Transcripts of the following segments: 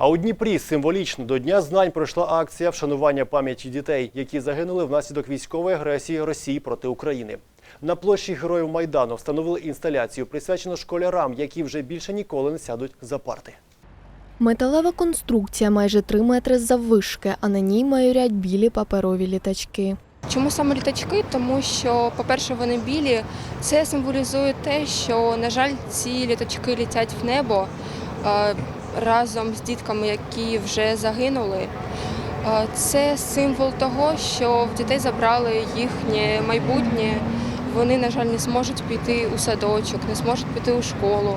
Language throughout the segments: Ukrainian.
А у Дніпрі символічно до Дня знань пройшла акція вшанування пам'яті дітей, які загинули внаслідок військової агресії Росії проти України. На площі Героїв Майдану встановили інсталяцію, присвячену школярам, які вже більше ніколи не сядуть за парти. Металева конструкція майже 3 метри заввишки, а на ній майорять білі паперові літачки. Чому саме літачки? Тому що, по-перше, вони білі. Це символізує те, що, на жаль, ці літачки літять в небо е, разом з дітками, які вже загинули. Е, Це символ того, що в дітей забрали їхнє майбутнє. Вони, на жаль, не зможуть піти у садочок, не зможуть піти у школу,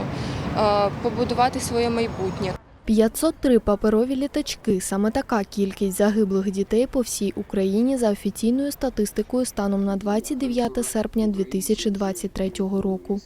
е, побудувати своє майбутнє. 503 паперові літачки саме така кількість загиблих дітей по всій Україні за офіційною статистикою станом на 29 серпня 2023 року.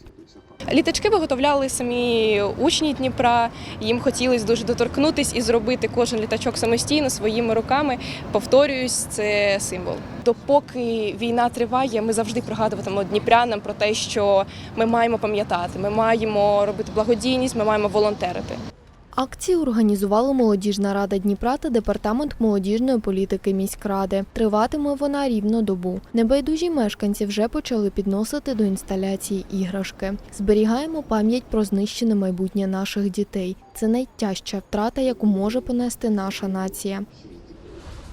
Літачки виготовляли самі учні Дніпра. Їм хотілося дуже доторкнутись і зробити кожен літачок самостійно своїми руками. Повторююсь, це символ. Допоки війна триває, ми завжди пригадуватимемо дніпрянам про те, що ми маємо пам'ятати, ми маємо робити благодійність, ми маємо волонтерити. Акцію організувала молодіжна рада Дніпра та департамент молодіжної політики міськради. Триватиме вона рівно добу. Небайдужі мешканці вже почали підносити до інсталяції іграшки. Зберігаємо пам'ять про знищене майбутнє наших дітей. Це найтяжча втрата, яку може понести наша нація.